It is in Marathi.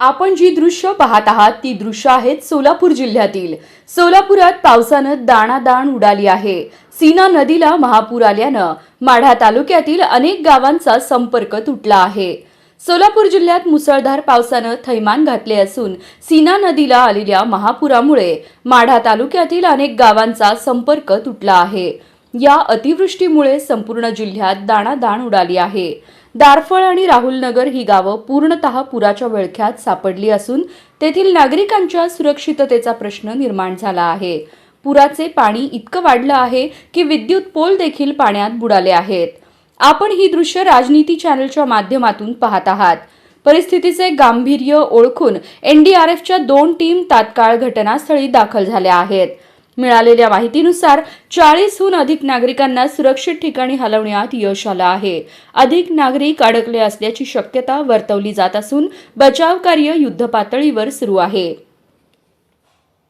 आपण जी दृश्य पाहत आहात ती दृश्य आहेत सोलापूर जिल्ह्यातील. सोलापुरात पावसानं दाणादाण उडाली आहे. सीना नदीला महापूर आल्यानं माढा तालुक्यातील अनेक गावांचा संपर्क तुटला आहे. सोलापूर जिल्ह्यात मुसळधार पावसानं थैमान घातले असून सीना नदीला आलेल्या महापुरामुळे माढा तालुक्यातील अनेक गावांचा संपर्क तुटला आहे. या अतिवृष्टीमुळे संपूर्ण जिल्ह्यात दाणादाण उडाली आहे. दारफळ आणि राहुलनगर ही गावं पूर्णतः पुराच्या विळख्यात सापडली असून तेथील नागरिकांच्या सुरक्षिततेचा प्रश्न निर्माण झाला आहे. पुराचे पाणी इतकं वाढलं आहे की विद्युत पोल देखील पाण्यात बुडाले आहेत. आपण ही दृश्य राजनीती चॅनलच्या माध्यमातून पाहत आहात. परिस्थितीचे गांभीर्य ओळखून एनडीआरएफच्या दोन टीम तात्काळ घटनास्थळी दाखल झाल्या आहेत. मिळालेल्या माहितीनुसार चाळीसहून अधिक नागरिकांना सुरक्षित ठिकाणी हलवण्यात यश आलं आहे. अधिक नागरिक अडकले असल्याची शक्यता वर्तवली जात असून बचाव कार्य युद्धपातळीवर सुरू आहे.